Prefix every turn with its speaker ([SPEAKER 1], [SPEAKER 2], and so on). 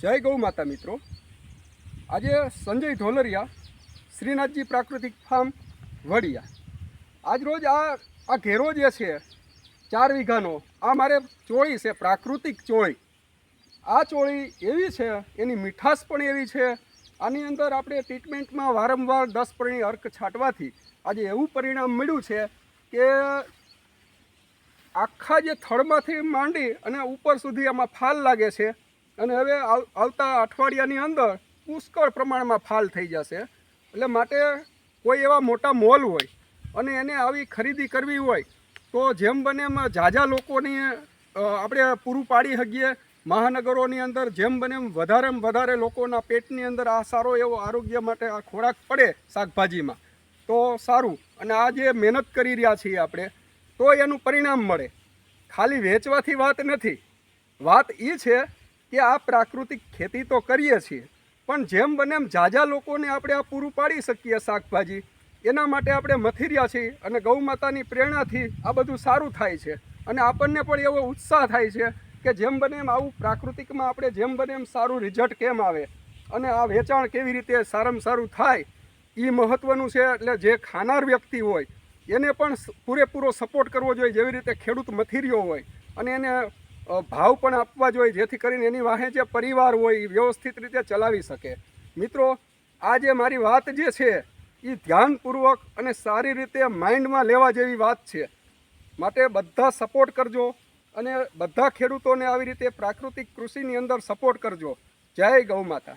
[SPEAKER 1] જય ગૌ માતા મિત્રો. આજે સંજય ઢોલરિયા, શ્રીનાથજી પ્રાકૃતિક ફાર્મ, વડિયા. આજ રોજ આ આ ઘેરો જે છે, ચાર વીઘાનો, આ મારે ચોળી છે, પ્રાકૃતિક ચોળી. આ ચોળી એવી છે, એની મીઠાશ પણ એવી છે, આની અંદર આપણે ટ્રીટમેન્ટમાં વારંવાર દસ પરણી અર્ક છાંટવાથી આજે એવું પરિણામ મળ્યું છે કે આખા જે થડમાંથી માંડી અને ઉપર સુધી આમાં ફાલ લાગે છે અને હવે આવ- આવતા અઠવાડિયાની અંદર પુષ્કળ પ્રમાણમાં ફાલ થઈ જશે. એટલે માટે કોઈ એવા મોટા મોલ હોય અને એને આવી ખરીદી કરવી હોય, તો જેમ બને એમ ઝાઝા લોકોની આપણે પૂરું પાડી શકીએ. મહાનગરોની અંદર જેમ બને એમ વધારેમાં વધારે લોકોના પેટની અંદર આ સારો એવો આરોગ્ય માટે આ ખોરાક પડે શાકભાજીમાં. તો સારું. અને આ જે મહેનત કરી રહ્યા છીએ આપણે, તો એનું પરિણામ મળે. ખાલી વેચવાથી વાત નથી. વાત એ છે કે આ પ્રાકૃતિક ખેતી તો કરીએ છીએ, પણ જેમ બને એમ ઝાઝા લોકોને આપણે આ પૂરું પાડી શકીએ શાકભાજી. એના માટે આપણે મથિર્યા છીએ અને ગૌ માતાની પ્રેરણાથી આ બધું સારું થાય છે. અને આપણને પણ એવો ઉત્સાહ થાય છે કે જેમ બને એમ આવું પ્રાકૃતિકમાં આપણે જેમ બને એમ સારું રિઝલ્ટ કેમ આવે? અને આ વેચાણ કેવી રીતે સારામાં સારું થાય? એ મહત્ત્વનું છે એટલે જે ખાનાર વ્યક્તિ હોય, એને પણ પૂરેપૂરો સપોર્ટ કરવો જોઈએ જેવી રીતે ખેડૂત મથિર્યો હોય. અને એને ભાવ પણ આપવા જોઈએ, જેથી કરીને એની વાહે જે પરિવાર હોય, એ વ્યવસ્થિત રીતે ચલાવી શકે. મિત્રો, આ જે મારી વાત જે છે એ ધ્યાનપૂર્વક અને સારી રીતે માઇન્ડમાં લેવા જેવી વાત છે. માટે બધા સપોર્ટ કરજો અને બધા ખેડૂતોને આવી રીતે પ્રાકૃતિક કૃષિની અંદર સપોર્ટ કરજો. જય ગૌ માતા.